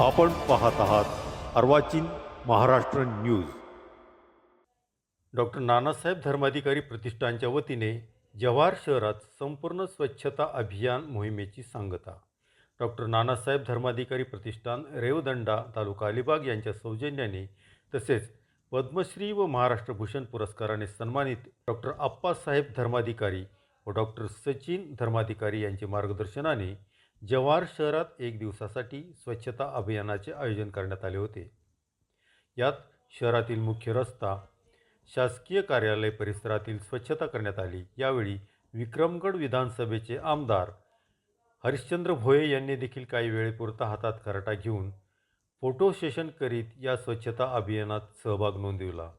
आपण पाहत आहात अर्वाचीन महाराष्ट्र न्यूज. डॉक्टर नानासाहेब धर्माधिकारी प्रतिष्ठानच्या वतीने जव्हार शहरात संपूर्ण स्वच्छता अभियान मोहिमेची सांगता. डॉक्टर नानासाहेब धर्माधिकारी प्रतिष्ठान रेवदंडा तालुका अलिबाग यांच्या सौजन्याने तसेच पद्मश्री व महाराष्ट्र भूषण पुरस्काराने सन्मानित डॉक्टर आप्पासाहेब धर्माधिकारी व डॉक्टर सचिन धर्माधिकारी यांच्या मार्गदर्शनाने जव्हार शहरात एक दिवसासाठी स्वच्छता अभियानाचे आयोजन करण्यात आले होते. यात शहरातील मुख्य रस्ता शासकीय कार्यालय परिसरातील स्वच्छता करण्यात आली. यावेळी विक्रमगड विधानसभेचे आमदार हरिश्चंद्र भोये यांनी देखील काही वेळेपुरता हातात खराटा घेऊन फोटो सेशन करीत या स्वच्छता अभियानात सहभाग नोंदविला.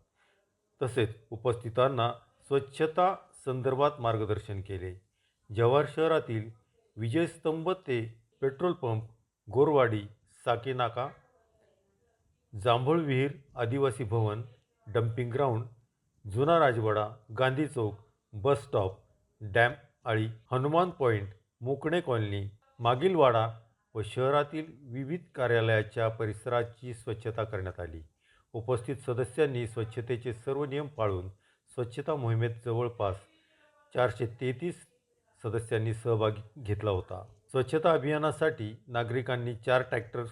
तसेच उपस्थितांना स्वच्छता संदर्भात मार्गदर्शन केले. जव्हार शहरातील विजयस्तंभ ते पेट्रोल पंप गोरवाडी साकेनाका जांभूळ विहीर आदिवासी भवन डम्पिंग ग्राउंड जुना राजवाडा Gandhi Chowk bus stop dam आळी हनुमान पॉईंट मोकणे कॉलनी मागील वाडा व शहरातील विविध कार्यालयाच्या परिसराची स्वच्छता करण्यात आली. उपस्थित सदस्यांनी स्वच्छतेचे सर्व नियम पाळून स्वच्छता मोहिमेत जवळपास चारशे तेहतीस सदस्यांनी सहभाग घेतला होता. स्वच्छता अभियानासाठी नागरिकांनी चार ट्रॅक्टर्स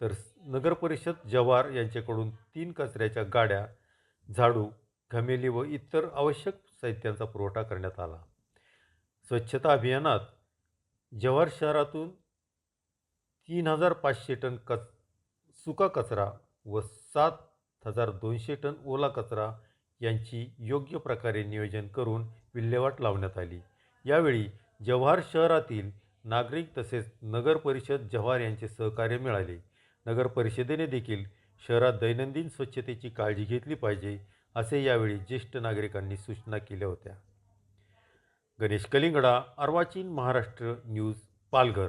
तर नगरपरिषद जव्हार यांच्याकडून तीन कचऱ्याच्या गाड्या झाडू घमेली व इतर आवश्यक साहित्यांचा पुरवठा करण्यात आला. स्वच्छता अभियानात जव्हार शहरातून तीन हजार पाचशे टन कच सुका कचरा व सात हजार दोनशे टन ओला कचरा यांची योग्य प्रकारे नियोजन करून विल्हेवाट लावण्यात आली. यावेळी जव्हार शहरातील नागरिक तसेच नगर परिषद जव्हार यांचे सहकार्य मिळाले. नगर परिषदेने देखील शहरात दैनंदिन स्वच्छतेची काळजी घेतली पाहिजे असे यावेळी ज्येष्ठ नागरिकांनी सूचना केल्या होत्या. गणेश कलिंगडा अर्वाचीन महाराष्ट्र न्यूज पालघर.